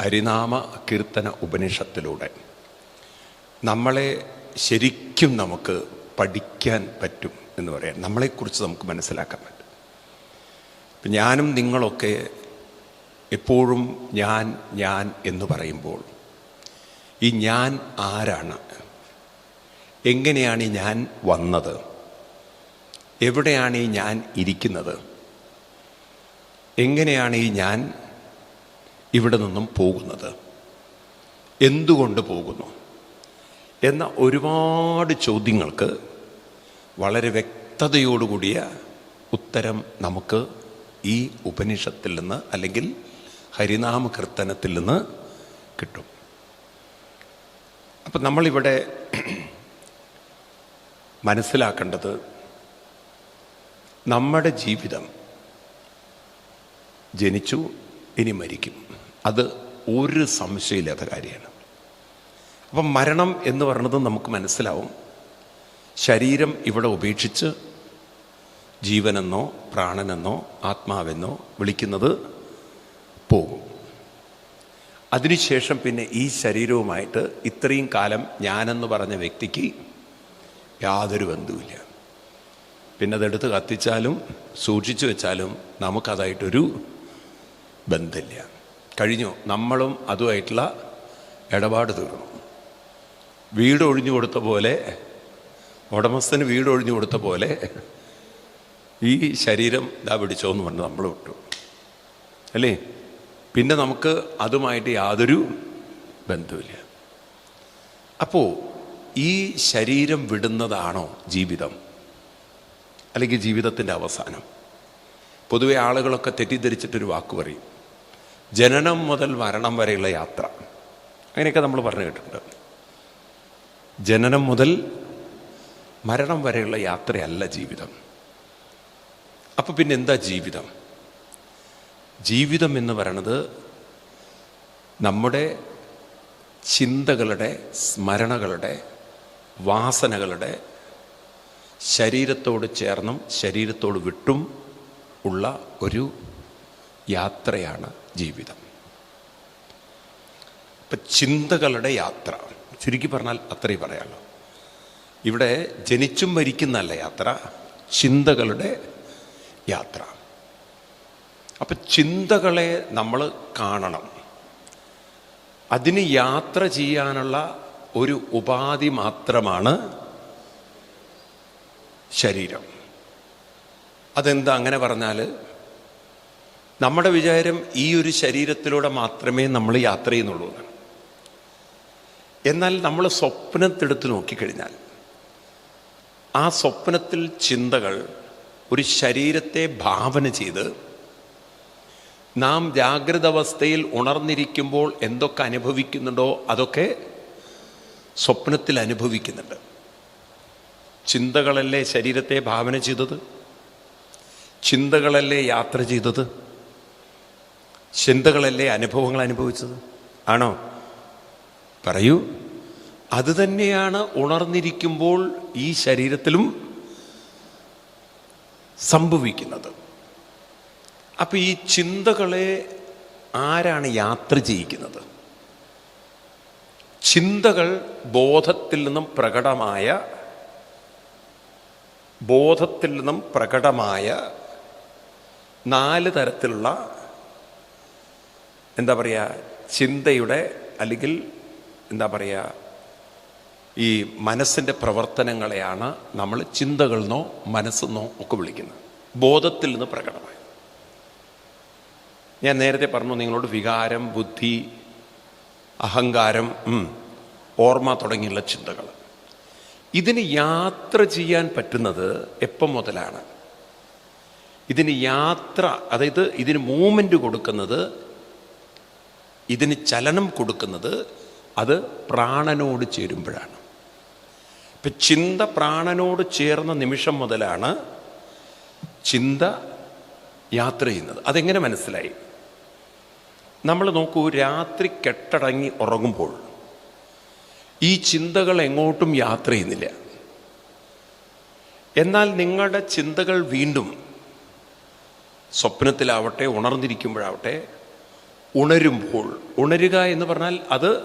ഹരിനാമ കീർത്തന ഉപനിഷത്തിലൂടെ. നമ്മളെ ശരിക്കും നമുക്ക് പഠിക്കാൻ പറ്റും എന്ന് പറയാം. നമ്മളെക്കുറിച്ച് നമുക്ക് മനസ്സിലാക്കാൻ പറ്റും. ഞാനും നിങ്ങളൊക്കെ എപ്പോഴും ഞാൻ ഞാൻ എന്ന് പറയുമ്പോൾ ഈ ഞാൻ ആരാണ്? എങ്ങനെയാണ് ഈ ഞാൻ വന്നത്? എവിടെയാണ് ഈ ഞാൻ ഇരിക്കുന്നത്? എങ്ങനെയാണ് ഈ ഞാൻ ഇവിടെ നിന്നും പോകുന്നത്. എന്തുകൊണ്ട് പോകുന്നു? എന്ന ഒരുപാട് ചോദ്യങ്ങൾക്ക് വളരെ വ്യക്തതയോടുകൂടിയ ഉത്തരം നമുക്ക് ഈ ഉപനിഷത്തിൽ നിന്ന് അല്ലെങ്കിൽ ഹരിനാമ കീർത്തനത്തിൽ നിന്ന് കിട്ടും. അപ്പം നമ്മളിവിടെ മനസ്സിലാക്കേണ്ടത് നമ്മുടെ ജീവിതം ജനിച്ചു ഇനി മരിക്കും. അത് ഒരു സംശയമില്ലാത്ത കാര്യമാണ്. അപ്പം മരണം എന്ന് പറയുന്നത് നമുക്ക് മനസ്സിലാവും. ശരീരം ഇവിടെ ഉപേക്ഷിച്ച് ജീവനെന്നോ പ്രാണനെന്നോ ആത്മാവെന്നോ വിളിക്കുന്നത് പോകും. അതിനുശേഷം പിന്നെ ഈ ശരീരവുമായിട്ട് ഇത്രയും കാലം ഞാനെന്ന് പറഞ്ഞ വ്യക്തിക്ക് യാതൊരു ബന്ധവുമില്ല. പിന്നെ അതെടുത്ത് കത്തിച്ചാലും സൂക്ഷിച്ചു വെച്ചാലും നമുക്കതായിട്ടൊരു ബന്ധമില്ല. കഴിഞ്ഞു. നമ്മളും അതുമായിട്ടുള്ള ഇടപാട് തീർന്നു. വീട് ഒഴിഞ്ഞു കൊടുത്ത പോലെ ഉടമസ്ഥന് വീട് ഒഴിഞ്ഞു കൊടുത്ത പോലെ ഈ ശരീരം ഇതാ പിടിച്ചോ എന്ന് പറഞ്ഞ് നമ്മൾ വിട്ടു. അല്ലേ? പിന്നെ നമുക്ക് അതുമായിട്ട് യാതൊരു ബന്ധമില്ല അപ്പോൾ ഈ ശരീരം വിടുന്നതാണോ ജീവിതം? അല്ലെങ്കിൽ ജീവിതത്തിന്റെ അവസാനം? പൊതുവെ ആളുകളൊക്കെ തെറ്റിദ്ധരിച്ചിട്ടൊരു വാക്ക് പറയും. ജനനം മുതൽ മരണം വരെയുള്ള യാത്ര. അങ്ങനെയൊക്കെ നമ്മൾ പറഞ്ഞു കേട്ടിട്ടുണ്ട്. ജനനം മുതൽ മരണം വരെയുള്ള യാത്രയല്ല ജീവിതം. അപ്പോൾ പിന്നെ എന്താ ജീവിതം? ജീവിതം എന്ന് പറയണത് നമ്മുടെ ചിന്തകളുടെ സ്മരണകളുടെ വാസനകളുടെ ശരീരത്തോട് ചേർന്നും ശരീരത്തോട് വിട്ടും ഉള്ള ഒരു യാത്രയാണ് ജീവിതം. ഇപ്പൊ ചിന്തകളുടെ യാത്ര ചുരുക്കി പറഞ്ഞാൽ അത്രേ പറയാമല്ലോ ഇവിടെ ജനിച്ചും മരിക്കുന്നല്ല യാത്ര ചിന്തകളുടെ യാത്ര. അപ്പൊ ചിന്തകളെ നമ്മൾ കാണണം. അതിന് യാത്ര ചെയ്യാനുള്ള ഒരു ഉപാധി മാത്രമാണ് ശരീരം. അതെന്താ അങ്ങനെ പറഞ്ഞാൽ നമ്മുടെ വിചാരം ഈ ഒരു ശരീരത്തിലൂടെ മാത്രമേ നമ്മൾ യാത്ര ചെയ്യുന്നുള്ളൂ എന്നാൽ നമ്മൾ സ്വപ്നത്തെടുത്ത് നോക്കിക്കഴിഞ്ഞാൽ ആ സ്വപ്നത്തിൽ ചിന്തകൾ ഒരു ശരീരത്തെ ഭാവന ചെയ്ത് നാം ജാഗ്രത അവസ്ഥയിൽ ഉണർന്നിരിക്കുമ്പോൾ എന്തൊക്കെ അനുഭവിക്കുന്നുണ്ടോ അതൊക്കെ സ്വപ്നത്തിൽ അനുഭവിക്കുന്നുണ്ട്. ചിന്തകളല്ലേ ശരീരത്തെ ഭാവന ചെയ്തത്? ചിന്തകളല്ലേ യാത്ര ചെയ്തത്? ചിന്തകളല്ലേ അനുഭവങ്ങൾ അനുഭവിച്ചത്? ആണോ? പറയൂ. അതുതന്നെയാണ് ഉണർന്നിരിക്കുമ്പോൾ ഈ ശരീരത്തിലും സംഭവിക്കുന്നത്. അപ്പൊ ഈ ചിന്തകളെ ആരാണ് യാത്ര ചെയ്യിക്കുന്നത്? ചിന്തകൾ ബോധത്തിൽ നിന്നും പ്രകടമായ ബോധത്തിൽ നിന്നും പ്രകടമായ നാല് തരത്തിലുള്ള എന്താ പറയുക ചിന്തയുടെ അല്ലെങ്കിൽ എന്താ പറയുക ഈ മനസ്സിന്റെ പ്രവർത്തനങ്ങളെയാണ് നമ്മൾ ചിന്തകളെന്നോ മനസ്സെന്നോ ഒക്കെ വിളിക്കുന്നത്. ബോധത്തിൽ നിന്ന് പ്രകടമായി. ഞാൻ നേരത്തെ പറഞ്ഞു നിങ്ങളോട് വികാരം ബുദ്ധി അഹങ്കാരം ഓർമ്മ തുടങ്ങിയുള്ള ചിന്തകൾ. ഇതിന് യാത്ര ചെയ്യാൻ പറ്റുന്നത് എപ്പം മുതലാണ്? ഇതിന് യാത്ര അതായത് ഇതിന് മൂവ്മെന്റ് കൊടുക്കുന്നത് ഇതിന് ചലനം കൊടുക്കുന്നത് അത് പ്രാണനോട് ചേരുമ്പോഴാണ്. ഇപ്പം ചിന്ത പ്രാണനോട് ചേർന്ന നിമിഷം മുതലാണ് ചിന്ത യാത്ര ചെയ്യുന്നത്. അതെങ്ങനെ മനസ്സിലായി? നമ്മൾ നോക്കൂ രാത്രി കെട്ടടങ്ങി ഉറങ്ങുമ്പോൾ ഈ ചിന്തകൾ എങ്ങോട്ടും യാത്ര ചെയ്യുന്നില്ല. എന്നാൽ നിങ്ങളുടെ ചിന്തകൾ വീണ്ടും സ്വപ്നത്തിലാവട്ടെ ഉണർന്നിരിക്കുമ്പോഴാവട്ടെ ഉണരുമ്പോൾ. ഉണരുക എന്ന് പറഞ്ഞാൽ അത്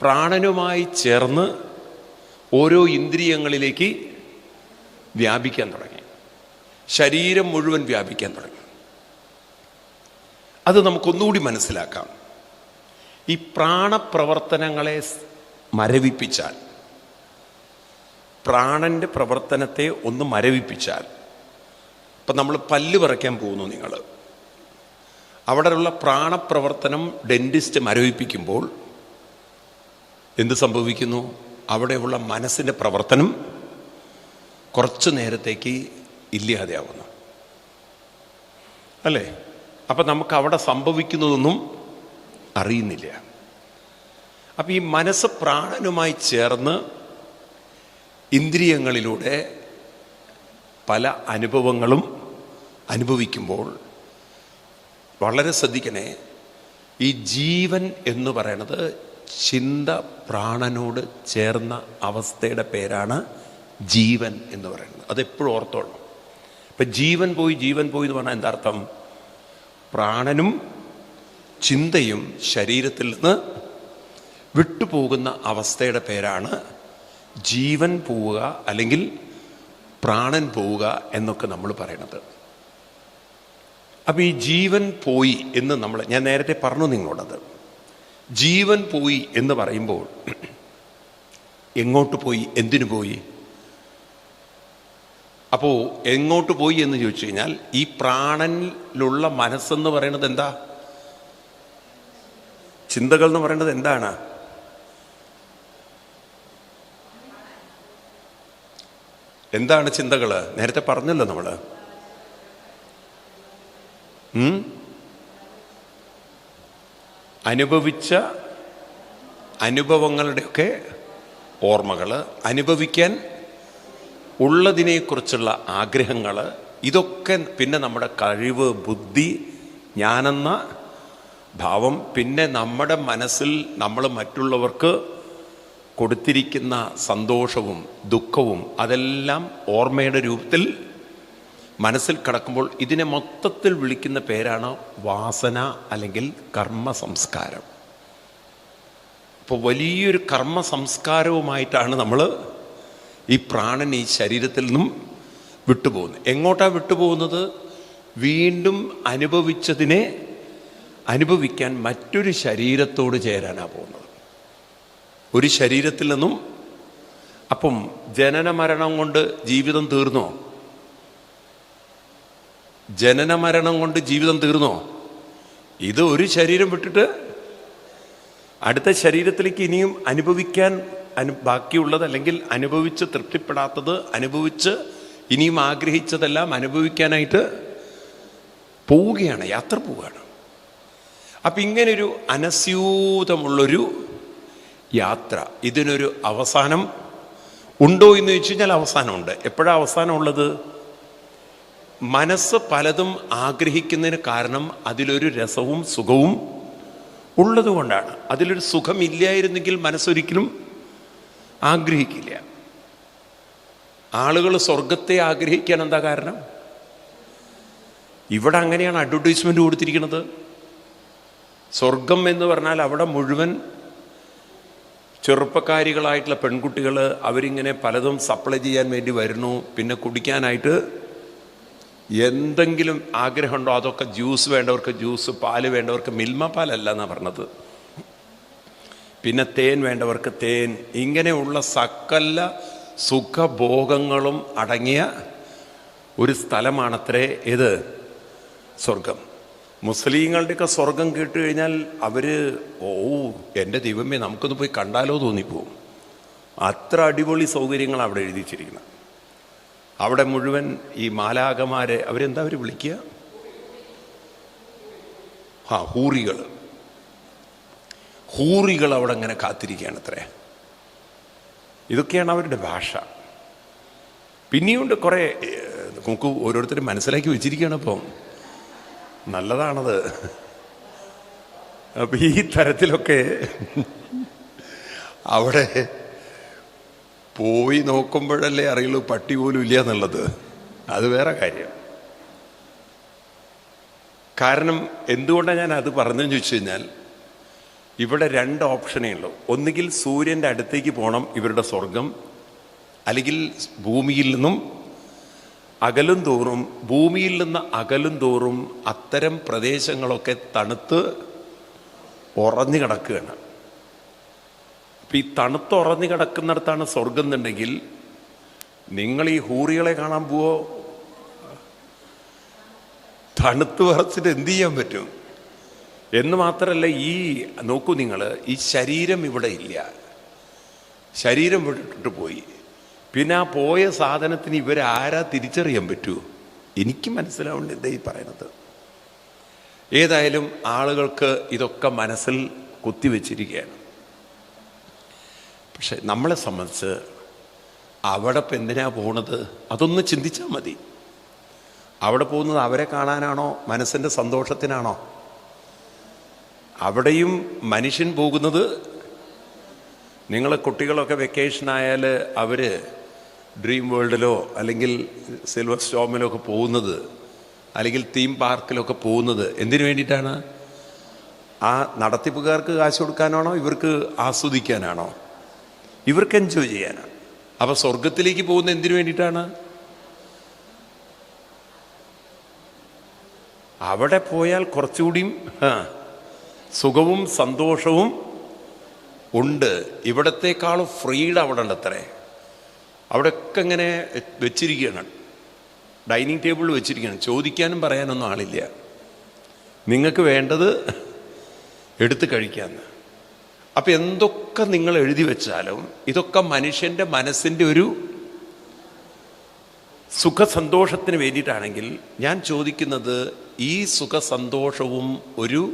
പ്രാണനുമായി ചേർന്ന് ഓരോ ഇന്ദ്രിയങ്ങളിലേക്ക് വ്യാപിക്കാൻ തുടങ്ങി. ശരീരം മുഴുവൻ വ്യാപിക്കാൻ തുടങ്ങി. അത് നമുക്കൊന്നുകൂടി മനസ്സിലാക്കാം. ഈ പ്രാണപ്രവർത്തനങ്ങളെ മരവിപ്പിച്ചാൽ പ്രാണന്റെ പ്രവർത്തനത്തെ ഒന്ന് മരവിപ്പിച്ചാൽ ഇപ്പം നമ്മൾ പല്ല് പറിക്കാൻ പോകുന്നു നിങ്ങൾ. അവിടെയുള്ള പ്രാണപ്രവർത്തനം ഡെന്റിസ്റ്റ് മരവിപ്പിക്കുമ്പോൾ എന്ത് സംഭവിക്കുന്നു? അവിടെയുള്ള മനസ്സിന്റെ പ്രവർത്തനം കുറച്ച് നേരത്തേക്ക് ഇല്ലാതെയാവുന്നു. അല്ലേ? അപ്പം നമുക്ക് അവിടെ സംഭവിക്കുന്നതൊന്നും അറിയുന്നില്ല. അപ്പം ഈ മനസ്സ് പ്രാണനുമായി ചേർന്ന് ഇന്ദ്രിയങ്ങളിലൂടെ പല അനുഭവങ്ങളും അനുഭവിക്കുമ്പോൾ വളരെ ശ്രദ്ധിക്കണേ. ഈ ജീവൻ എന്ന് പറയണത് ചിന്ത പ്രാണനോട് ചേർന്ന അവസ്ഥയുടെ പേരാണ് ജീവൻ എന്ന് പറയുന്നത്. അതെപ്പോഴും ഓർത്തോളണം. ഇപ്പം ജീവൻ പോയി ജീവൻ പോയി എന്ന് പറഞ്ഞാൽ എന്താർത്ഥം? പ്രാണനും ചിന്തയും ശരീരത്തിൽ നിന്ന് വിട്ടുപോകുന്ന അവസ്ഥയുടെ പേരാണ് ജീവൻ പോവുക അല്ലെങ്കിൽ പ്രാണൻ പോവുക എന്നൊക്കെ നമ്മൾ പറയണത്. അപ്പം ഈ ജീവൻ പോയി എന്ന് നമ്മൾ ഞാൻ നേരത്തെ പറഞ്ഞു നിങ്ങളോടത്. ജീവൻ പോയി എന്ന് പറയുമ്പോൾ എങ്ങോട്ട് പോയി? എന്തിനു പോയി? അപ്പോൾ എങ്ങോട്ട് പോയി എന്ന് ചോദിച്ചു കഴിഞ്ഞാൽ ഈ പ്രാണനിലുള്ള മനസ്സെന്ന് പറയുന്നത് എന്താ? ചിന്തകൾ എന്ന് പറയുന്നത് എന്താണ്? എന്താണ് ചിന്തകൾ നേരത്തെ പറഞ്ഞല്ലോ നമ്മൾ. ഉം? അനുഭവിച്ച അനുഭവങ്ങളുടെയൊക്കെ ഓർമ്മകൾ അനുഭവിക്കാൻ ഉള്ളതിനെക്കുറിച്ചുള്ള ആഗ്രഹങ്ങൾ ഇതൊക്കെ പിന്നെ നമ്മുടെ കഴിവ് ബുദ്ധി ഞാനെന്ന ഭാവം പിന്നെ നമ്മുടെ മനസ്സിൽ നമ്മൾ മറ്റുള്ളവർക്ക് കൊടുത്തിരിക്കുന്ന സന്തോഷവും ദുഃഖവും അതെല്ലാം ഓർമ്മയുടെ രൂപത്തിൽ മനസ്സിൽ കിടക്കുമ്പോൾ ഇതിനെ മൊത്തത്തിൽ വിളിക്കുന്ന പേരാണ് വാസന അല്ലെങ്കിൽ കർമ്മ സംസ്കാരം അപ്പോൾ വലിയൊരു കർമ്മ സംസ്കാരവുമായിട്ടാണ് നമ്മൾ ഈ പ്രാണൻ ഈ ശരീരത്തിൽ നിന്നും വിട്ടുപോകുന്നത്. എങ്ങോട്ടാണ് വിട്ടുപോകുന്നത്? വീണ്ടും അനുഭവിച്ചതിനെ അനുഭവിക്കാൻ മറ്റൊരു ശരീരത്തോട് ചേരാനാണ് പോകുന്നത്. ഒരു ശരീരത്തിൽ നിന്നും അപ്പം ജനന മരണം കൊണ്ട് ജീവിതം തീർന്നോ? ജനന മരണം കൊണ്ട് ജീവിതം തീർന്നോ? ഇത് ഒരു ശരീരം വിട്ടിട്ട് അടുത്ത ശരീരത്തിലേക്ക് ഇനിയും അനുഭവിക്കാൻ അനു ബാക്കിയുള്ളത് അല്ലെങ്കിൽ അനുഭവിച്ച് തൃപ്തിപ്പെടാത്തത് അനുഭവിച്ച് ഇനിയും ആഗ്രഹിച്ചതെല്ലാം അനുഭവിക്കാനായിട്ട് പോവുകയാണ് യാത്ര പോവുകയാണ്. അപ്പം ഇങ്ങനൊരു അനസ്യൂതമുള്ളൊരു യാത്ര ഇതിനൊരു അവസാനം ഉണ്ടോ എന്ന് ചോദിച്ചു കഴിഞ്ഞാൽ അവസാനമുണ്ട്. എപ്പോഴാണ് അവസാനമുള്ളത്? മനസ്സ് പലതും ആഗ്രഹിക്കുന്നതിന് കാരണം അതിലൊരു രസവും സുഖവും ഉള്ളതുകൊണ്ടാണ് അതിലൊരു സുഖമില്ലായിരുന്നെങ്കിൽ മനസ്സൊരിക്കലും ആഗ്രഹിക്കില്ല. ആളുകൾ സ്വർഗത്തെ ആഗ്രഹിക്കാൻ എന്താ കാരണം? ഇവിടെ അങ്ങനെയാണ് അഡ്വർടൈസ്മെന്റ് കൊടുത്തിരിക്കുന്നത്. സ്വർഗം എന്ന് പറഞ്ഞാൽ അവിടെ മുഴുവൻ ചെറുപ്പക്കാരികളായിട്ടുള്ള പെൺകുട്ടികൾ അവരിങ്ങനെ പലതും സപ്ലൈ ചെയ്യാൻ വേണ്ടി വരുന്നു. പിന്നെ കുടിക്കാനായിട്ട് എന്തെങ്കിലും ആഗ്രഹമുണ്ടോ? അതൊക്കെ ജ്യൂസ് വേണ്ടവർക്ക് ജ്യൂസ് പാൽ വേണ്ടവർക്ക് മിൽമ പാലല്ല എന്നാണ് പറഞ്ഞത്. പിന്നെ തേൻ വേണ്ടവർക്ക് തേൻ. ഇങ്ങനെയുള്ള സകല സുഖഭോഗങ്ങളും അടങ്ങിയ ഒരു സ്ഥലമാണത്രേ ഇത്. സ്വർഗം. മുസ്ലിങ്ങളുടെയൊക്കെ സ്വർഗം കേട്ട് കഴിഞ്ഞാൽ അവർ ഓ എന്റെ ദൈവമേ നമുക്കൊന്ന് പോയി കണ്ടാലോ തോന്നിപ്പോവും. അത്ര അടിപൊളി സൗകര്യങ്ങൾ അവിടെ എഴുതി വെച്ചിരിക്കുന്നത് അവിടെ മുഴുവൻ ഈ മാലാകമാരെ അവരെന്താ അവർ വിളിക്കുക? ആ ഹൂറികൾ. ഹൂറികൾ അവിടെ അങ്ങനെ കാത്തിരിക്കുകയാണ് അത്രേ ഇതൊക്കെയാണ് അവരുടെ ഭാഷ. പിന്നെയുണ്ട് കുറേ നമുക്ക് ഓരോരുത്തരും മനസ്സിലാക്കി വെച്ചിരിക്കുകയാണ് ഇപ്പം. നല്ലതാണത്. അപ്പൊ ഈ തരത്തിലൊക്കെ അവിടെ പോയി നോക്കുമ്പോഴല്ലേ അറിയുള്ളൂ പട്ടി പോലും ഇല്ല എന്നുള്ളത്. അത് വേറെ കാര്യം. കാരണം എന്തുകൊണ്ടാണ് ഞാൻ അത് പറഞ്ഞതെന്ന് ചോദിച്ചു കഴിഞ്ഞാൽ ഇവിടെ രണ്ട് ഓപ്ഷനേ ഉള്ളൂ. ഒന്നുകിൽ സൂര്യന്റെ അടുത്തേക്ക് പോകണം ഇവരുടെ സ്വർഗം അല്ലെങ്കിൽ ഭൂമിയിൽ നിന്നും അകലും തോറും ഭൂമിയിൽ നിന്ന് അകലും തോറും അത്തരം പ്രദേശങ്ങളൊക്കെ തണുത്ത് ഉറഞ്ഞു കിടക്കുകയാണ്. അപ്പം ഈ തണുത്ത് ഉറഞ്ഞു കിടക്കുന്നിടത്താണ് സ്വർഗം എന്നുണ്ടെങ്കിൽ നിങ്ങൾ ഈ ഹൂറികളെ കാണാൻ പോവോ? തണുത്ത് വിറച്ചിട്ട് എന്ത് ചെയ്യാൻ പറ്റും? എന്ന് മാത്രമല്ല ഈ നോക്കൂ നിങ്ങൾ ഈ ശരീരം ഇവിടെ ഇല്ല. ശരീരം വിട്ടിട്ട് പോയി. പിന്നെ ആ പോയ സാധനത്തിന് ഇവരാരാ തിരിച്ചറിയാൻ പറ്റൂ? എനിക്ക് മനസ്സിലാവുന്നുണ്ട് എന്താ ഈ പറയുന്നത് ഏതായാലും ആളുകൾക്ക് ഇതൊക്കെ മനസ്സിൽ കുത്തിവെച്ചിരിക്കുകയാണ്. പക്ഷെ നമ്മളെ സംബന്ധിച്ച് അവിടെ ഇപ്പം എന്തിനാണ് പോണത്? അതൊന്ന് ചിന്തിച്ചാൽ മതി. അവിടെ പോകുന്നത് അവരെ കാണാനാണോ? മനസ്സിന്റെ സന്തോഷത്തിനാണോ? അവിടെയും മനുഷ്യൻ പോകുന്നത് നിങ്ങൾ കുട്ടികളൊക്കെ വെക്കേഷൻ ആയാൽ അവർ ഡ്രീം വേൾഡിലോ അല്ലെങ്കിൽ സിൽവർ സ്റ്റോമിലോ ഒക്കെ പോകുന്നത് അല്ലെങ്കിൽ തീം പാർക്കിലൊക്കെ പോകുന്നത് എന്തിനു വേണ്ടിയിട്ടാണ്? ആ നടത്തിപ്പുകാർക്ക് കാശ് കൊടുക്കാനാണോ? ഇവർക്ക് ആസ്വദിക്കാനാണോ? ഇവർക്ക് എൻജോയ് ചെയ്യാനാണ് അപ്പൊ സ്വർഗത്തിലേക്ക് പോകുന്ന എന്തിനു വേണ്ടിയിട്ടാണ്? അവിടെ പോയാൽ കുറച്ചുകൂടിയും സുഖവും സന്തോഷവും ഉണ്ട്. ഇവിടത്തേക്കാളും ഫ്രീഡം അവിടെ ഉണ്ട് അത്രേ അവിടെയൊക്കെ ഇങ്ങനെ വെച്ചിരിക്കുകയാണ്. ഡൈനിങ് ടേബിളിൽ വെച്ചിരിക്കുകയാണ്. ചോദിക്കാനും പറയാനൊന്നും ആളില്ല. നിങ്ങൾക്ക് വേണ്ടത് എടുത്ത് കഴിക്കാന്ന്. അപ്പം എന്തൊക്കെ നിങ്ങൾ എഴുതി വെച്ചാലും ഇതൊക്കെ മനുഷ്യന്റെ മനസ്സിന്റെ ഒരു സുഖസന്തോഷത്തിന് വേണ്ടിയിട്ടാണെങ്കിൽ ഞാൻ ചോദിക്കുന്നത് ഈ സുഖസന്തോഷവും ഒരു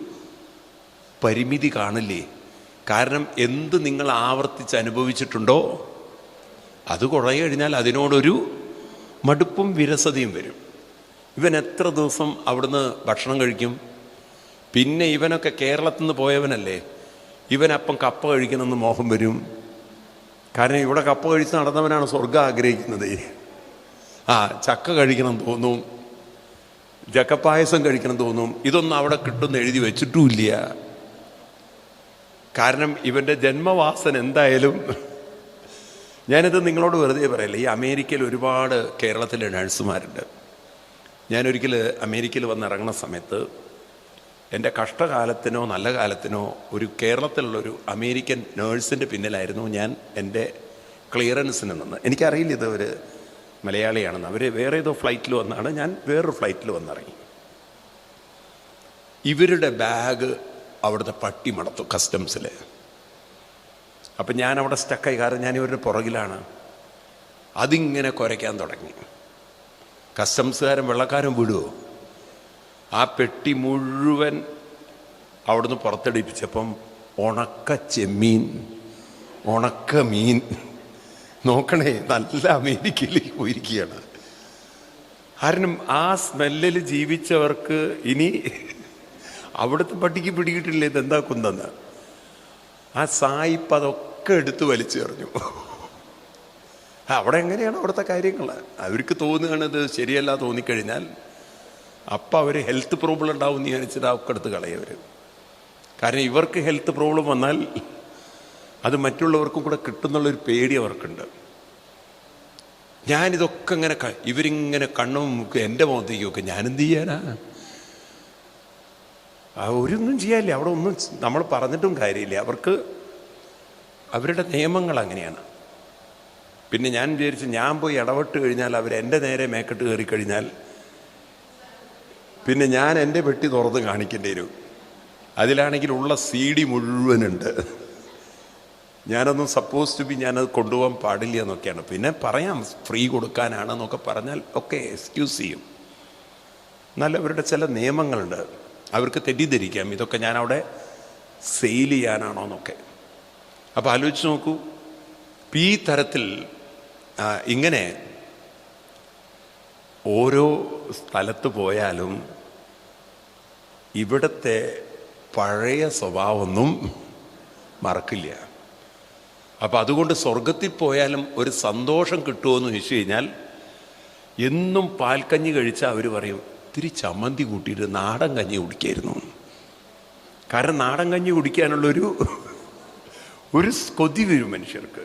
പരിമിതി കാണില്ലേ? കാരണം എന്ത് നിങ്ങൾ ആവർത്തിച്ച് അനുഭവിച്ചിട്ടുണ്ടോ? അത് കുറേ കഴിഞ്ഞാൽ അതിനോടൊരു മടുപ്പും വിരസതയും വരും. ഇവൻ എത്ര ദിവസം അവിടുന്ന് ഭക്ഷണം കഴിക്കും? പിന്നെ ഇവനൊക്കെ കേരളത്തിൽ നിന്ന് പോയവനല്ലേ? ഇവനപ്പം കപ്പ കഴിക്കണമെന്ന് മോഹം വരും. കാരണം ഇവിടെ കപ്പ കഴിച്ച് നടന്നവനാണ് സ്വർഗം ആഗ്രഹിക്കുന്നത്. ആ ചക്ക കഴിക്കണം തോന്നും. ചക്കപ്പായസം കഴിക്കണം തോന്നും. ഇതൊന്നും അവിടെ കിട്ടുമെന്ന് എഴുതി വെച്ചിട്ടുമില്ല. കാരണം ഇവന്റെ ജന്മവാസന എന്തായാലും ഞാനിത് നിങ്ങളോട് വെറുതെ പറയല്ലേ ഈ അമേരിക്കയിൽ ഒരുപാട് കേരളത്തിലെ നഴ്സുമാരുണ്ട്. ഞാനൊരിക്കൽ അമേരിക്കയിൽ വന്നിറങ്ങുന്ന സമയത്ത് എന്റെ കഷ്ടകാലത്തിനോ നല്ല കാലത്തിനോ ഒരു കേരളത്തിലുള്ളൊരു അമേരിക്കൻ നേഴ്സിന്റെ പിന്നിലായിരുന്നു ഞാൻ എന്റെ ക്ലിയറൻസിന് നിന്ന്. എനിക്കറിയില്ല ഇത് ഒരു മലയാളിയാണെന്ന്. അവർ വേറെ ഏതോ ഫ്ലൈറ്റിൽ വന്നാണ്. ഞാൻ വേറൊരു ഫ്ലൈറ്റിൽ വന്നിറങ്ങി. ഇവരുടെ ബാഗ് അവിടുത്തെ പട്ടി മടത്തു കസ്റ്റംസിൽ അപ്പം ഞാൻ അവിടെ സ്റ്റക്കായി. കാരണം ഞാൻ ഇവരുടെ പുറകിലാണ്. അതിങ്ങനെ കുരയ്ക്കാൻ തുടങ്ങി. കസ്റ്റംസുകാരും വെള്ളക്കാരും വിടുവോ? ആ പെട്ടി മുഴുവൻ അവിടുന്ന് പുറത്തെടുപ്പിച്ചപ്പം ഉണക്ക ചെമ്മീൻ ഉണക്ക മീൻ. നോക്കണേ നല്ല അമേരിക്കയിലേക്ക് പോയിരിക്കുകയാണ്. കാരണം ആ സ്മെല്ലിൽ ജീവിച്ചവർക്ക് ഇനി അവിടുത്തെ പട്ടിക്ക് പിടികിട്ടില്ല ഇതെന്താ കുന്തെന്ന്? ആ സായിപ്പ് അതൊക്കെ എടുത്ത് വലിച്ചെറിഞ്ഞു അവിടെ എങ്ങനെയാണ് അവിടുത്തെ കാര്യങ്ങൾ അവർക്ക് തോന്നുകയാണ് ഇത് ശരിയല്ല തോന്നിക്കഴിഞ്ഞാൽ അപ്പം അവർ ഹെൽത്ത് പ്രോബ്ലം ഉണ്ടാവും എന്ന് വിചാരിച്ചിട്ട് ഒക്കെ എടുത്ത് കളയവർ കാരണം ഇവർക്ക് ഹെൽത്ത് പ്രോബ്ലം വന്നാൽ അത് മറ്റുള്ളവർക്കും കൂടെ കിട്ടുന്നുള്ളൊരു പേടി അവർക്കുണ്ട്. ഞാനിതൊക്കെ ഇങ്ങനെ ഇവരിങ്ങനെ കണ്ണും മുക്കും എന്റെ മുഖത്തേക്ക് നോക്കും ഞാനെന്ത് ചെയ്യാനാ? ആ ഒരൊന്നും ചെയ്യാനില്ല. അവിടെ ഒന്നും നമ്മൾ പറഞ്ഞിട്ടും കാര്യമില്ല. അവർക്ക് അവരുടെ നിയമങ്ങൾ അങ്ങനെയാണ്. പിന്നെ ഞാൻ വിചാരിച്ചു ഞാൻ പോയി ഇടപെട്ട് കഴിഞ്ഞാൽ അവർ എന്റെ നേരെ മേക്കെട്ട് കയറി കഴിഞ്ഞാൽ പിന്നെ ഞാൻ എന്റെ പെട്ടി തുറന്ന് കാണിക്കേണ്ടി വരും. അതിലാണെങ്കിൽ ഉള്ള സി ഡി മുഴുവനുണ്ട്. ഞാനൊന്നും സപ്പോസ് ടു ബി ഞാനത് കൊണ്ടുപോകാൻ പാടില്ല എന്നൊക്കെയാണ്. പിന്നെ പറയാം ഫ്രീ കൊടുക്കാനാണെന്നൊക്കെ പറഞ്ഞാൽ ഒക്കെ എക്സ്ക്യൂസ് ചെയ്യും. എന്നാൽ അവരുടെ ചില നിയമങ്ങളുണ്ട്. അവർക്ക് തെറ്റിദ്ധരിക്കാം. ഇതൊക്കെ ഞാൻ അവിടെ സെയിൽ ചെയ്യാനാണോ എന്നൊക്കെ അപ്പോൾ ആലോചിച്ച് നോക്കൂ. ഈ തരത്തിൽ ഇങ്ങനെ ഓരോ സ്ഥലത്ത് പോയാലും ഇവിടുത്തെ പഴയ സ്വഭാവമൊന്നും മറക്കില്ല. അപ്പം അതുകൊണ്ട് സ്വർഗത്തിൽ പോയാലും ഒരു സന്തോഷം കിട്ടുമെന്ന് ചോദിച്ചു കഴിഞ്ഞാൽ എന്നും പാൽക്കഞ്ഞി കഴിച്ചാൽ അവർ പറയും ഇത്തിരി ചമ്മന്തി കൂട്ടിയിട്ട് നാടൻ കഞ്ഞി കുടിക്കായിരുന്നു. കാരണം നാടൻ കഞ്ഞി കുടിക്കാനുള്ളൊരു ഒരു കൊതി വരും മനുഷ്യർക്ക്.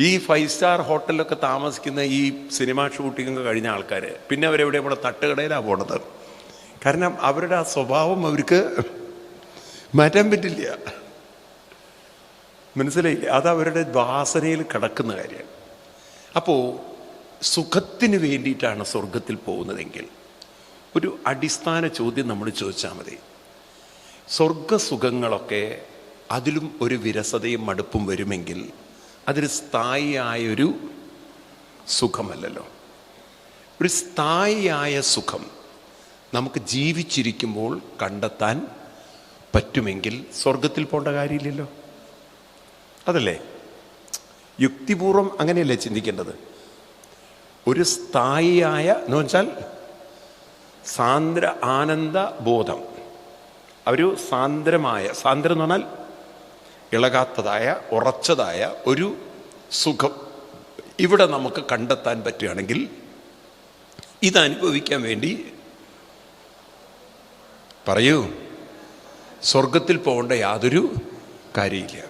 ഈ ഫൈവ് സ്റ്റാർ ഹോട്ടലിലൊക്കെ താമസിക്കുന്ന ഈ സിനിമ ഷൂട്ടിങ്ങൊക്കെ കഴിഞ്ഞ ആൾക്കാർ പിന്നെ അവരെവിടെ ഇവിടെ തട്ടുകടയിലാണ് പോണത്. കാരണം അവരുടെ ആ സ്വഭാവം അവർക്ക് മാറ്റാൻ പറ്റില്ല. മനസ്സിലായില്ല? അത് അവരുടെ വാസനയിൽ കിടക്കുന്ന കാര്യം. അപ്പോൾ സുഖത്തിന് വേണ്ടിയിട്ടാണ് സ്വർഗത്തിൽ പോകുന്നതെങ്കിൽ ഒരു അടിസ്ഥാന ചോദ്യം നമ്മൾ ചോദിച്ചാൽ മതി. സ്വർഗസുഖങ്ങളൊക്കെ അതിലും ഒരു വിരസതയും മടുപ്പും വരുമെങ്കിൽ അതൊരു സ്ഥായിയായൊരു സുഖമല്ലല്ലോ. ഒരു സ്ഥായിയായ സുഖം നമുക്ക് ജീവിച്ചിരിക്കുമ്പോൾ കണ്ടെത്താൻ പറ്റുമെങ്കിൽ സ്വർഗത്തിൽ പോകേണ്ട കാര്യമില്ലല്ലോ. അതല്ലേ? യുക്തിപൂർവം അങ്ങനെയല്ലേ ചിന്തിക്കേണ്ടത്? ഒരു സ്ഥായിയായ എന്ന് വെച്ചാൽ സാന്ദ്ര ആനന്ദ ബോധം. ഒരു സാന്ദ്രമായ സാന്ദ്രം എന്ന് പറഞ്ഞാൽ ഇളകാത്തതായ ഉറച്ചതായ ഒരു സുഖം ഇവിടെ നമുക്ക് കണ്ടെത്താൻ പറ്റുകയാണെങ്കിൽ ഇതനുഭവിക്കാൻ വേണ്ടി പറയൂ സ്വർഗത്തിൽ പോകേണ്ട യാതൊരു കാര്യമില്ല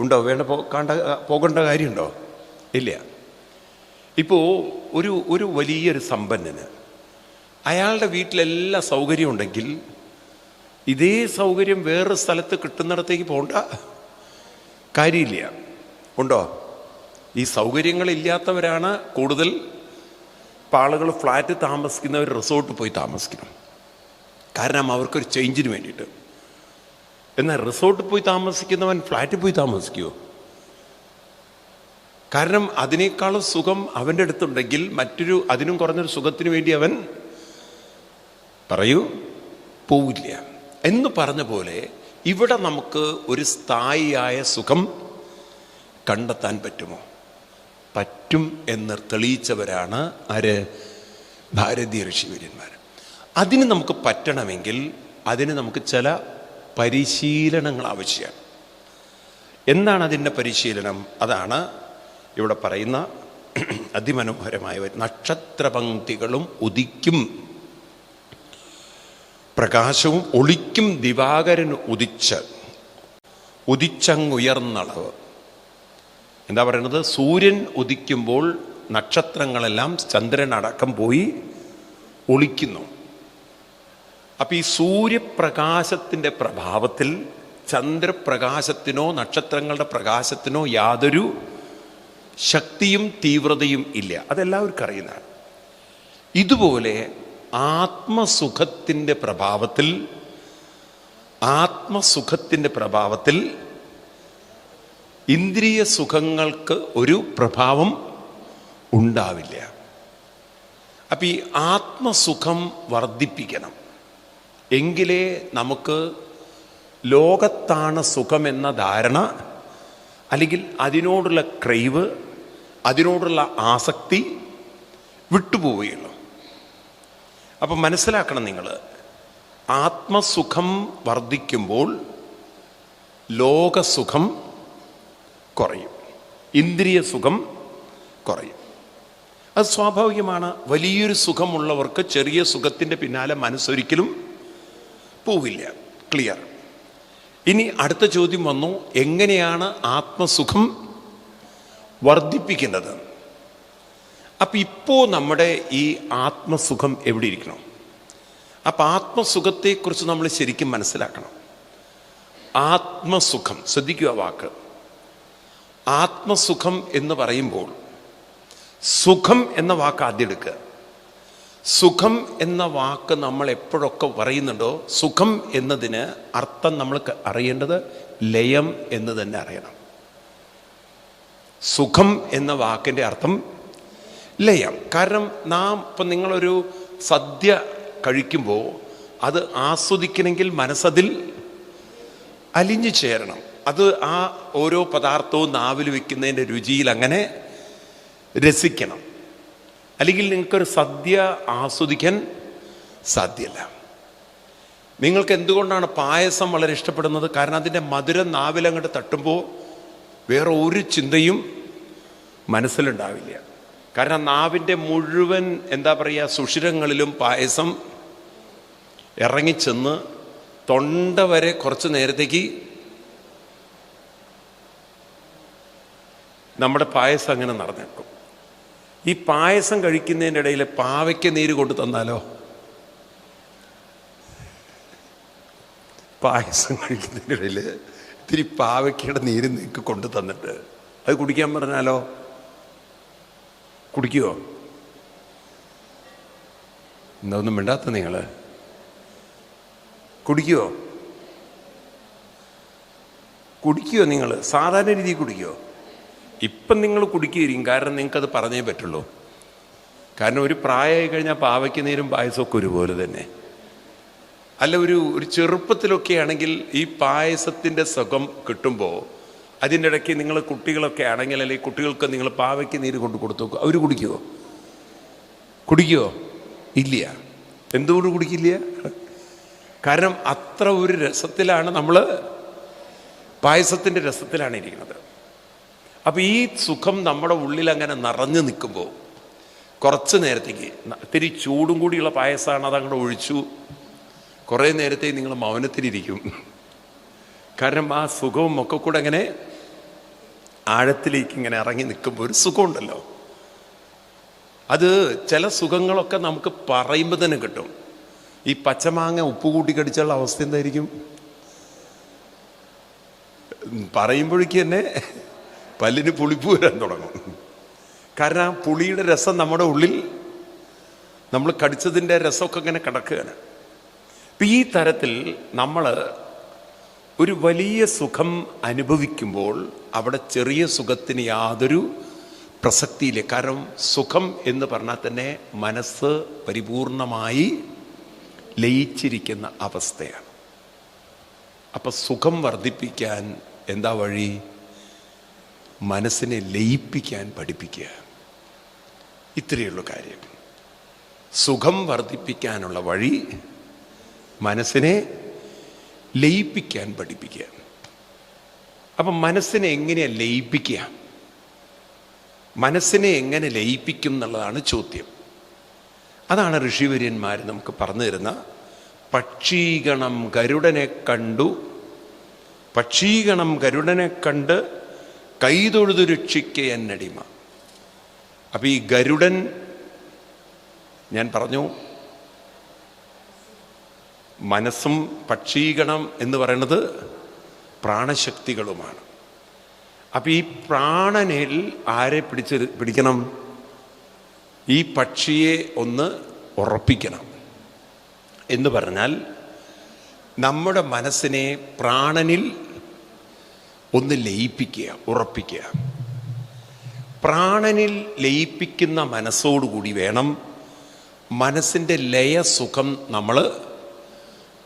ഉണ്ടോ? വേണ്ട പോ കണ്ട പോകേണ്ട കാര്യമുണ്ടോ? ഇല്ല. ഇപ്പോൾ ഒരു ഒരു വലിയൊരു സമ്പന്നന് അയാളുടെ വീട്ടിലെല്ലാ സൗകര്യം ഉണ്ടെങ്കിൽ ഇതേ സൗകര്യം വേറൊരു സ്ഥലത്ത് കിട്ടുന്നിടത്തേക്ക് പോകണ്ട കാര്യമില്ല. ഉണ്ടോ? ഈ സൗകര്യങ്ങളില്ലാത്തവരാണ് കൂടുതൽ ആളുകൾ ഫ്ലാറ്റ് താമസിക്കുന്നവർ റിസോർട്ട് പോയി താമസിക്കണം. കാരണം അവർക്കൊരു ചേഞ്ചിന് വേണ്ടിയിട്ട്. എന്നാൽ റിസോർട്ടിൽ പോയി താമസിക്കുന്നവൻ ഫ്ലാറ്റിൽ പോയി താമസിക്കുമോ കാരണം അതിനേക്കാളും സുഖം അവന്റെ അടുത്തുണ്ടെങ്കിൽ മറ്റൊരു അതിനും കുറഞ്ഞൊരു സുഖത്തിന് വേണ്ടി അവൻ പറയൂ പോവില്ല. എന്ന് പറഞ്ഞ പോലെ ഇവിടെ നമുക്ക് ഒരു സ്ഥായിയായ സുഖം കണ്ടെത്താൻ പറ്റുമോ? പറ്റും എന്ന് തെളിയിച്ചവരാണ് ആര്? ഭാരതീയ ഋഷിവര്യന്മാർ അതിന് നമുക്ക് പറ്റണമെങ്കിൽ അതിന് നമുക്ക് ചില പരിശീലനങ്ങൾ ആവശ്യമാണ്. എന്താണ് അതിന്റെ പരിശീലനം? അതാണ് ഇവിടെ പറയുന്ന അതിമനോഹരമായ നക്ഷത്രപങ്ക്തികളും ഉദിക്കും. പ്രകാശവും ഒളിക്കും ദിവാകരൻ ഉദിച്ച് ഉദിച്ചങ്ങുയർന്നളവ്. എന്താ പറയുന്നത്? സൂര്യൻ ഉദിക്കുമ്പോൾ നക്ഷത്രങ്ങളെല്ലാം ചന്ദ്രനടക്കം പോയി ഒളിക്കുന്നു. അപ്പൊ ഈ സൂര്യപ്രകാശത്തിന്റെ പ്രഭാവത്തിൽ ചന്ദ്രപ്രകാശത്തിനോ നക്ഷത്രങ്ങളുടെ പ്രകാശത്തിനോ യാതൊരു ശക്തിയും തീവ്രതയും ഇല്ല. അതെല്ലാവർക്കും അറിയുന്നതാണ്. ഇതുപോലെ ആത്മസുഖത്തിന്റെ പ്രഭാവത്തിൽ ആത്മസുഖത്തിന്റെ പ്രഭാവത്തിൽ ഇന്ദ്രിയ സുഖങ്ങൾക്ക് ഒരു പ്രഭാവം ഉണ്ടാവില്ല. അപ്പം ഈ ആത്മസുഖം വർദ്ധിപ്പിക്കണം. എങ്കിലേ നമുക്ക് ലോകത്താണ് സുഖമെന്ന ധാരണ അല്ലെങ്കിൽ അതിനോടുള്ള ക്രൈവ് അതിനോടുള്ള ആസക്തി വിട്ടുപോവുകയുള്ളൂ. അപ്പം മനസ്സിലാക്കണം നിങ്ങൾ ആത്മസുഖം വർദ്ധിക്കുമ്പോൾ ലോകസുഖം കുറയും ഇന്ദ്രിയ സുഖം കുറയും. അത് സ്വാഭാവികമാണ്. വലിയൊരു സുഖമുള്ളവർക്ക് ചെറിയ സുഖത്തിന്റെ പിന്നാലെ മനസ്സൊരിക്കലും പോവില്ല. ക്ലിയർ ഇനി അടുത്ത ചോദ്യം വന്നു എങ്ങനെയാണ് ആത്മസുഖം വർദ്ധിപ്പിക്കുന്നത്? അപ്പം ഇപ്പോൾ നമ്മുടെ ഈ ആത്മസുഖം എവിടെ ഇരിക്കണം? അപ്പം ആത്മസുഖത്തെക്കുറിച്ച് നമ്മൾ ശരിക്കും മനസ്സിലാക്കണം. ആത്മസുഖം ശ്രദ്ധിക്കുക വാക്ക്. ആത്മസുഖം എന്ന് പറയുമ്പോൾ സുഖം എന്ന വാക്ക് ആദ്യം എടുക്കുക. സുഖം എന്ന വാക്ക് നമ്മൾ എപ്പോഴൊക്കെ പറയുന്നുണ്ടോ സുഖം എന്നതിന് അർത്ഥം നമ്മൾ അറിയേണ്ടത് ലയം എന്ന് തന്നെ അറിയണം. സുഖം എന്ന വാക്കിന്റെ അർത്ഥം ലയം. കാരണം നാം ഇപ്പം നിങ്ങളൊരു സദ്യ കഴിക്കുമ്പോൾ അത് ആസ്വദിക്കണമെങ്കിൽ മനസ്സതിൽ അലിഞ്ഞു ചേരണം. അത് ആ ഓരോ പദാർത്ഥവും നാവിൽ വെക്കുന്നതിന്റെ രുചിയിൽ അങ്ങനെ രസിക്കണം. അല്ലെങ്കിൽ നിങ്ങൾക്കൊരു സദ്യ ആസ്വദിക്കാൻ സാധ്യമല്ല നിങ്ങൾക്ക് എന്തുകൊണ്ടാണ് പായസം വളരെ ഇഷ്ടപ്പെടുന്നത്? കാരണം അതിന്റെ മധുരം നാവിലങ്ങോട്ട് തട്ടുമ്പോൾ വേറെ ഒരു ചിന്തയും മനസ്സിലുണ്ടാവില്ല. കാരണം നാവിന്റെ മുഴുവൻ എന്താ പറയുക സുഷിരങ്ങളിലും പായസം ഇറങ്ങിച്ചെന്ന് തൊണ്ട വരെ കുറച്ച് നേരത്തേക്ക് നമ്മുടെ പായസം അങ്ങനെ നടന്നേക്കും. ഈ പായസം കഴിക്കുന്നതിന്റെ ഇടയിൽ പാവയ്ക്ക് നീര് കൊണ്ടു തന്നാലോ? പായസം കഴിക്കുന്നതിന്റെ ഇടയിൽ ഇത്തിരി പാവയ്ക്കയുടെ നീര് നിങ്ങൾക്ക് കൊണ്ടു തന്നിട്ട്. അത് കുടിക്കാൻ പറഞ്ഞാലോ? കുടിക്കുവോ? എന്താ ഒന്നും മിണ്ടാത്ത നിങ്ങൾ കുടിക്കുവോ? കുടിക്കുവോ നിങ്ങൾ സാധാരണ രീതിയിൽ കുടിക്കുവോ? ഇപ്പം നിങ്ങൾ കുടിക്കുകയും കാരണം നിങ്ങൾക്കത് പറഞ്ഞേ പറ്റുള്ളൂ. കാരണം ഒരു പ്രായമായി കഴിഞ്ഞാൽ പാവയ്ക്ക് നീരും പായസമൊക്കെ ഒരുപോലെ തന്നെ. അല്ല ഒരു ഒരു ചെറുപ്പത്തിലൊക്കെ ആണെങ്കിൽ ഈ പായസത്തിന്റെ സുഖം കിട്ടുമ്പോൾ അതിന്റെ ഇടയ്ക്ക് നിങ്ങൾ കുട്ടികളൊക്കെ ആണെങ്കിൽ അല്ലെങ്കിൽ കുട്ടികൾക്ക് നിങ്ങൾ പാവയ്ക്ക് നീര് കൊണ്ട് കൊടുത്തു നോക്കുക അവർ കുടിക്കുമോ കുടിക്കുമോ ഇല്ല. എന്തുകൊണ്ട് കുടിക്കില്ല? കാരണം അത്ര ഒരു രസത്തിലാണ് നമ്മൾ പായസത്തിന്റെ രസത്തിലാണ് ഇരിക്കുന്നത്. അപ്പം ഈ സുഖം നമ്മുടെ ഉള്ളിൽ അങ്ങനെ നിറഞ്ഞു നിൽക്കുമ്പോൾ കുറച്ച് നേരത്തേക്ക് ഇത്തിരി ചൂടും കൂടിയുള്ള പായസമാണ് അതങ്ങോട്ട് ഒഴിച്ചു. കുറേ നേരത്തേക്ക് നിങ്ങൾ മൗനത്തിലിരിക്കും. കാരണം ആ സുഖവും ഒക്കെ കൂടെ അങ്ങനെ ആഴത്തിലേക്ക് ഇങ്ങനെ ഇറങ്ങി നിൽക്കുമ്പോൾ ഒരു സുഖമുണ്ടല്ലോ. അത് ചില സുഖങ്ങളൊക്കെ നമുക്ക് പറയുമ്പോൾ തന്നെ കിട്ടും. ഈ പച്ചമാങ്ങ ഉപ്പ് കൂട്ടി കടിച്ചുള്ള അവസ്ഥ എന്തായിരിക്കും? പറയുമ്പോഴേക്ക് തന്നെ പല്ലിന് പുളിപ്പ് വരാൻ തുടങ്ങും. കാരണം ആ പുളിയുടെ രസം നമ്മുടെ ഉള്ളിൽ നമ്മൾ കടിച്ചതിന്റെ രസമൊക്കെ ഇങ്ങനെ കിടക്കുകയാണ്. അപ്പം ഈ തരത്തിൽ നമ്മൾ ഒരു വലിയ സുഖം അനുഭവിക്കുമ്പോൾ അവിടെ ചെറിയ സുഖത്തിന് യാതൊരു പ്രസക്തിയില്ല. കാരണം സുഖം എന്ന് പറഞ്ഞാൽ തന്നെ മനസ്സ് പരിപൂർണമായി ലയിച്ചിരിക്കുന്ന അവസ്ഥയാണ്. അപ്പം സുഖം വർദ്ധിപ്പിക്കാൻ എന്താ വഴി? മനസ്സിനെ ലയിപ്പിക്കാൻ പഠിപ്പിക്കുക. ഇത്രയുള്ള കാര്യം. സുഖം വർദ്ധിപ്പിക്കാനുള്ള വഴി മനസ്സിനെ ലയിപ്പിക്കാൻ പഠിപ്പിക്കുക. അപ്പം മനസ്സിനെ എങ്ങനെയാ ലയിപ്പിക്കുക? മനസ്സിനെ എങ്ങനെ ലയിപ്പിക്കും എന്നുള്ളതാണ് ചോദ്യം. അതാണ് ഋഷിവര്യന്മാർ നമുക്ക് പറഞ്ഞു തരുന്ന പക്ഷീഗണം ഗരുഡനെ കണ്ടു. പക്ഷീഗണം ഗരുഡനെ കണ്ട് കൈതൊഴുതു രക്ഷിക്ക എന്നടിമ. അപ്പൊ ഈ ഗരുഡൻ ഞാൻ പറഞ്ഞു മനസ്സും പക്ഷീകണം എന്ന് പറയുന്നത് പ്രാണശക്തികളുമാണ്. അപ്പൊ ഈ പ്രാണനിൽ ആരെ പിടിച്ച് പിടിക്കണം? ഈ പക്ഷിയെ ഒന്ന് ഉറപ്പിക്കണം. എന്ന് പറഞ്ഞാൽ നമ്മുടെ മനസ്സിനെ പ്രാണനിൽ ഒന്ന് ലയിപ്പിക്കുക ഉറപ്പിക്കുക. പ്രാണനിൽ ലയിപ്പിക്കുന്ന മനസ്സോടുകൂടി വേണം മനസ്സിന്റെ ലയസുഖം നമ്മൾ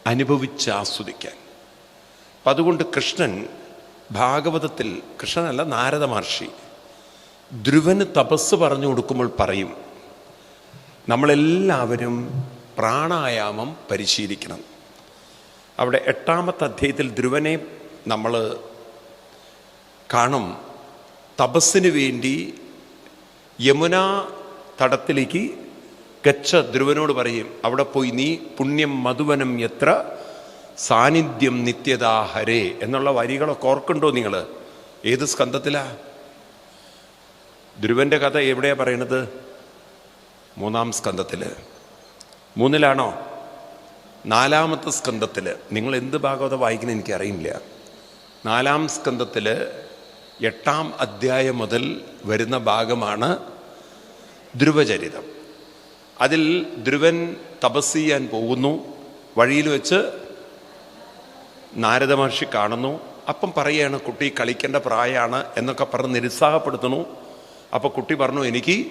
അനുഭവിച്ച് ആസ്വദിക്കാൻ അപ്പം അതുകൊണ്ട് കൃഷ്ണൻ ഭാഗവതത്തിൽ കൃഷ്ണനല്ല നാരദ മഹർഷി ധ്രുവന് തപസ് പറഞ്ഞു കൊടുക്കുമ്പോൾ പറയും നമ്മളെല്ലാവരും പ്രാണായാമം പരിശീലിക്കണം. അവിടെ എട്ടാമത്തെ അധ്യായത്തിൽ ധ്രുവനെ നമ്മൾ കാണും. തപസ്സിന് വേണ്ടി യമുന തടത്തിലേക്ക് ഗച്ഛ ധ്രുവനോട് പറയും അവിടെ പോയി നീ പുണ്യം മധുവനം എത്ര? സാന്നിധ്യം നിത്യതാഹരേ എന്നുള്ള വരികളൊക്കെ ഓർക്കുണ്ടോ നിങ്ങൾ? ഏത് സ്കന്ധത്തിലാ? ധ്രുവന്റെ കഥ എവിടെയാ പറയണത്? മൂന്നാം സ്കന്ധത്തിൽ. മൂന്നിലാണോ? നാലാമത്തെ സ്കന്ധത്തിൽ. നിങ്ങൾ എന്ത് ഭാഗവത വായിക്കുന്ന എനിക്കറിയില്ല. നാലാം സ്കന്ധത്തിൽ എട്ടാം അധ്യായം മുതൽ വരുന്ന ഭാഗമാണ് ധ്രുവചരിതം. അതിൽ ധ്രുവൻ തപസ് ചെയ്യാൻ പോകുന്നു. വഴിയിൽ വെച്ച് നാരദ മഹർഷി കാണുന്നു. അപ്പം പറയാണ് കുട്ടി കളിക്കേണ്ട പ്രായമാണ് എന്നൊക്കെ പറഞ്ഞ് നിരുത്സാഹപ്പെടുത്തുന്നു. അപ്പോൾ കുട്ടി പറഞ്ഞു എനിക്ക്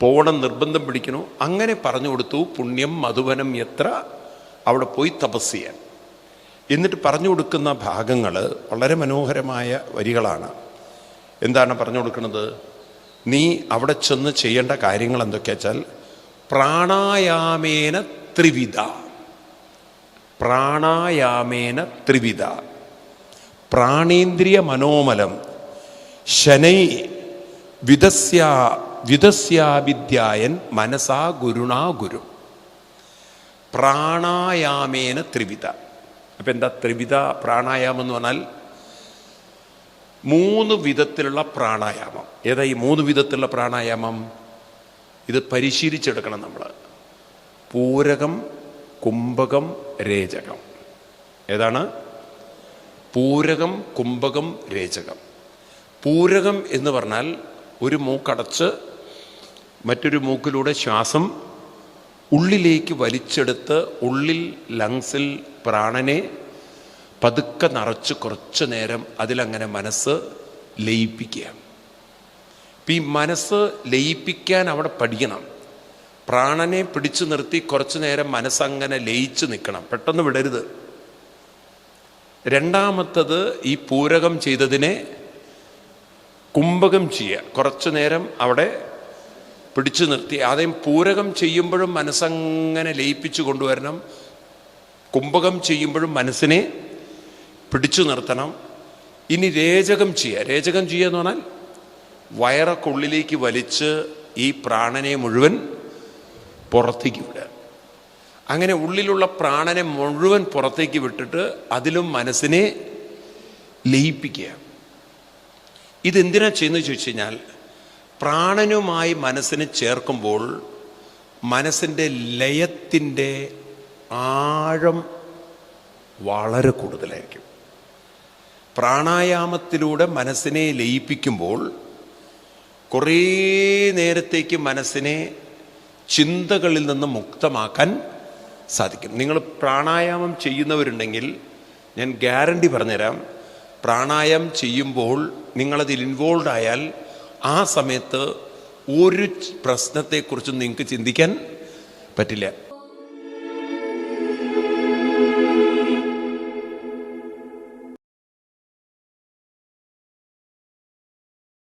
പോകണം നിർബന്ധം പിടിക്കണു അങ്ങനെ പറഞ്ഞു കൊടുത്തു പുണ്യം മധുവനം എത്ര? അവിടെ പോയി തപസ് ചെയ്യാൻ. എന്നിട്ട് പറഞ്ഞു കൊടുക്കുന്ന ഭാഗങ്ങൾ വളരെ മനോഹരമായ വരികളാണ്. എന്താണ് പറഞ്ഞു കൊടുക്കുന്നത്? നീ അവിടെ ചെന്ന് ചെയ്യേണ്ട കാര്യങ്ങൾ എന്തൊക്കെയാ പ്രാണായാമേന ത്രിവിധ. പ്രാണായാമേന ത്രിവിധ. പ്രാണേന്ദ്രിയ മനോമലം. ശനൈ വിദസ്യാ വിദസ്യാവിദ്യായൻ മനസാ ഗുരുണാ ഗുരു. പ്രാണായാമേന ത്രിവിധ. അപ്പം എന്താ ത്രിവിധ പ്രാണായാമം എന്ന് പറഞ്ഞാൽ മൂന്ന് വിധത്തിലുള്ള പ്രാണായാമം. ഏതാ ഈ മൂന്ന് വിധത്തിലുള്ള പ്രാണായാമം? ഇത് പരിശീലിച്ചെടുക്കണം നമ്മൾ പൂരകം കുംഭകം രേചകം. ഏതാണ്? പൂരകം കുംഭകം രേചകം. പൂരകം എന്ന് പറഞ്ഞാൽ ഒരു മൂക്കടച്ച് മറ്റൊരു മൂക്കിലൂടെ ശ്വാസം ഉള്ളിലേക്ക് വലിച്ചെടുത്ത് ഉള്ളിൽ ലങ്സിൽ പ്രാണനെ പതുക്കെ നിറച്ച് കുറച്ച് നേരം അതിലങ്ങനെ മനസ്സ് ലയിപ്പിക്കുക ഇപ്പം ഈ മനസ്സ് ലയിപ്പിക്കാൻ അവിടെ പഠിക്കണം. പ്രാണനെ പിടിച്ചു നിർത്തി കുറച്ചു നേരം മനസ്സങ്ങനെ ലയിച്ചു നിൽക്കണം. പെട്ടെന്ന് വിടരുത്. രണ്ടാമത്തത് ഈ പൂരകം ചെയ്തതിനെ കുംഭകം ചെയ്യുക. കുറച്ചു നേരം അവിടെ പിടിച്ചു നിർത്തി. ആദ്യം പൂരകം ചെയ്യുമ്പോഴും മനസ്സങ്ങനെ ലയിപ്പിച്ചു കൊണ്ടുവരണം. കുംഭകം ചെയ്യുമ്പോഴും മനസ്സിനെ പിടിച്ചു നിർത്തണം. ഇനി രേചകം ചെയ്യുക. രേചകം ചെയ്യുക എന്ന് പറഞ്ഞാൽ വയറൊക്കെ ഉള്ളിലേക്ക് വലിച്ച് ഈ പ്രാണനെ മുഴുവൻ പുറത്തേക്ക് വിടുക. അങ്ങനെ ഉള്ളിലുള്ള പ്രാണനെ മുഴുവൻ പുറത്തേക്ക് വിട്ടിട്ട് അതിലും മനസ്സിനെ ലയിപ്പിക്കുക. ഇതെന്തിനാ ചെയ്യുന്നത് ചോദിച്ചു കഴിഞ്ഞാൽ പ്രാണനുമായി മനസ്സിനെ ചേർക്കുമ്പോൾ മനസ്സിന്റെ ലയത്തിന്റെ ആഴം വളരെ കൂടുതലായിരിക്കും. പ്രാണായാമത്തിലൂടെ മനസ്സിനെ ലയിപ്പിക്കുമ്പോൾ കുറേ നേരത്തേക്ക് മനസ്സിനെ ചിന്തകളിൽ നിന്ന് മുക്തമാക്കാൻ സാധിക്കും. നിങ്ങൾ പ്രാണായാമം ചെയ്യുന്നവരുണ്ടെങ്കിൽ ഞാൻ ഗ്യാരണ്ടി പറഞ്ഞുതരാം. പ്രാണായാമം ചെയ്യുമ്പോൾ നിങ്ങളതിൽ ഇൻവോൾവ് ആയാൽ ആ സമയത്ത് ഒരു പ്രശ്നത്തെക്കുറിച്ചും നിങ്ങൾക്ക് ചിന്തിക്കാൻ പറ്റില്ല.